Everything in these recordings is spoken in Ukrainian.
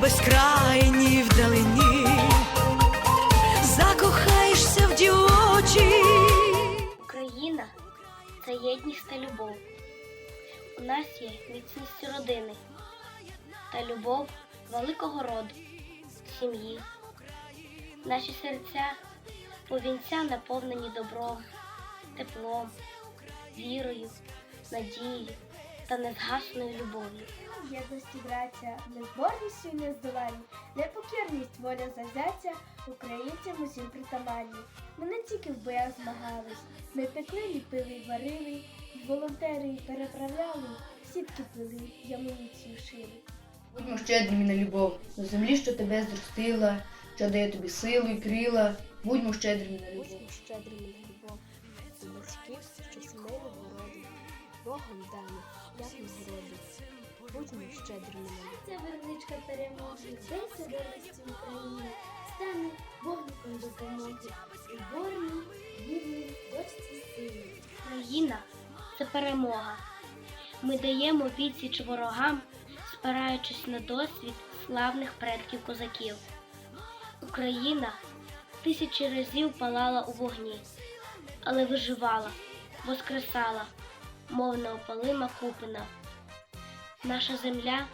безкрайній вдалині, закохаєшся в дівочі. Україна це єдність та любов. У нас є міцність родини та любов великого роду, сім'ї. Наші серця повінця наповнені добром, теплом, вірою, надією та незгасною любов'ю. Єдності браття, незборністю і нездоланні, непокірність, воля завзяття, українцям усім притаманні. Ми не тільки в боях змагались, ми пекли, ліпили варили, волонтери переправляли, сітки плели, й амуніцію шили. Будьмо щедрими на любов, до землі, що тебе зростила, що дає тобі силу і крила. Будьмо щедрими на любов. Будьмо щедрими на любов, батьків, що сімейного роду, Богом дані, як нагороду. Будьмо щедрими. Ця верничка перемоги, десь дорості України, стане вогником допомоги, уборній, вірній, дочці сили. Україна це перемога. Ми даємо відсіч ворогам, спираючись на досвід славних предків козаків. Україна тисячі разів палала у вогні, але виживала, воскресала, мов неопалима купина. Наша земля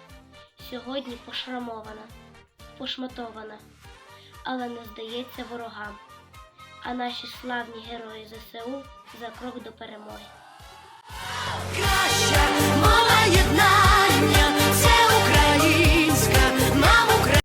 сьогодні пошрамована, пошматована, але не здається ворогам. А наші славні герої ЗСУ за крок до перемоги.